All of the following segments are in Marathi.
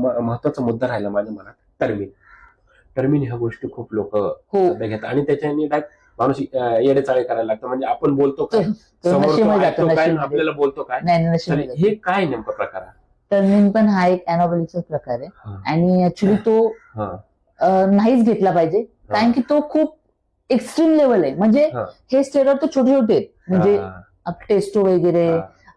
महत्त्वाचा मुद्दा राहिला माझ्या मनात टर्मिन टर्मिन ह्या गोष्टी खूप लोक हो. घेतात. आणि त्याच्याने डायरेक्ट माणूस अं, येडेचाळे करायला लागतो म्हणजे आपण बोलतो काय आपल्याला बोलतो काय हे काय नेमकं प्रकार आहे? टर्निंग पण हा एक अॅनोबलीचा प्रकार आहे. आणि ऍक्च्युली तो हा. नाहीच घेतला पाहिजे. कारण की तो खूप एक्स्ट्रीम लेवल आहे. म्हणजे हा. स्टेरॉइड तर छोटे छोटे आहेत. म्हणजे टेस्टो वगैरे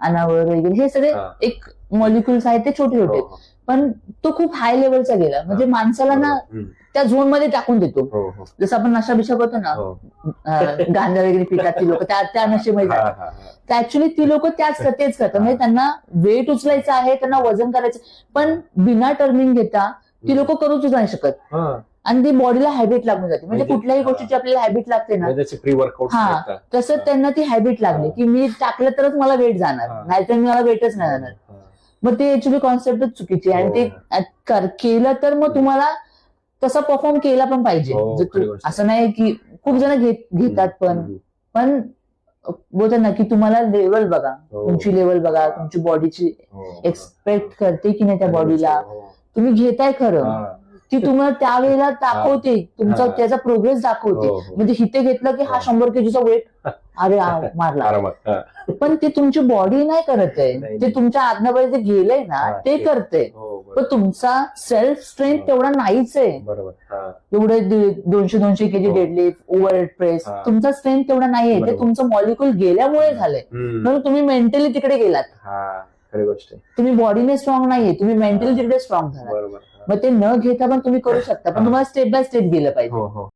अनावर वगैरे हे सगळे हा. एक मॉलिक्युल्स आहेत ते छोटे छोटे हो, हो. पण तो खूप हाय लेवलचा गेला म्हणजे माणसाला ना हम्म. त्या झोनमध्ये टाकून देतो हो, हो, जसं आपण नशा बिशा करतो ना हो. अं, गांजा वगैरे पितात ती लोक त्या त्या नशेमध्ये हा, जातात हा, हा. तर ऍक्च्युली ती लोक त्याच तेच करतात म्हणजे त्यांना वेट उचलायचं आहे त्यांना वजन करायचं पण बिना टर्निंग घेता ती लोक करूच नाही शकत हा. आणि ती बॉडीला हॅबिट लागून जाते. म्हणजे म्हणजे- कुठल्याही हा. गोष्टीची आपल्याला हॅबिट लागते ना. म्हणजे हा. तसं त्यांना ती हॅबिट लागली की मी टाकलं तरच मला वेट जाणार. हा. नाहीतर मला वेटच नाही जाणार. मग ते ऍक्च्युली कॉन्सेप्टच चुकीची आणि ते कर- केलं तर मग तुम्हाला तसा परफॉर्म केला पण पाहिजे. हो. असं नाही की खूप जण घेत घेतात पण. पण बोलतात ना की तुम्हाला लेवल बघा. हो. तुमची लेवल बघा. तुमची बॉडीची एक्सपेक्ट करते की नाही त्या बॉडीला तुम्ही घेताय खरं. ती तुम्हाला त्यावेळेला दाखवते तुमचा हा. त्याचा प्रोग्रेस दाखवते हो, म्हणजे हिथे घेतलं की हा हा. शंभर केजीचा वेट अरे आ, मारला हा. पण ते तुमची बॉडी नाही करत आहे ते. तुमच्या आतमध्ये जे गेलंय ना हा, ते. करते हो, पण. तुमचा सेल्फ स्ट्रेंथ हा. तेवढा नाहीच आहे बरोबर हा. एवढे दोनशे दोनशे केजी हो. डेडलिफ्ट ओव्हर प्रेस हा. तुमचा स्ट्रेंथ तेवढा नाहीये ते. तुमचं मॉलिक्युल गेल्यामुळे झालंय. म्हणून तुम्ही मेंटली तिकडे गेलात हा खरी गोष्ट तुम्ही बॉडीने स्ट्रॉंग नाहीये तुम्ही मेंटली तिकडे स्ट्रॉंग झाला हा. मग ते न घेता पण तुम्ही करू शकता. पण. तुम्हाला स्टेप बाय स्टेप गेलं पाहिजे. हो हो.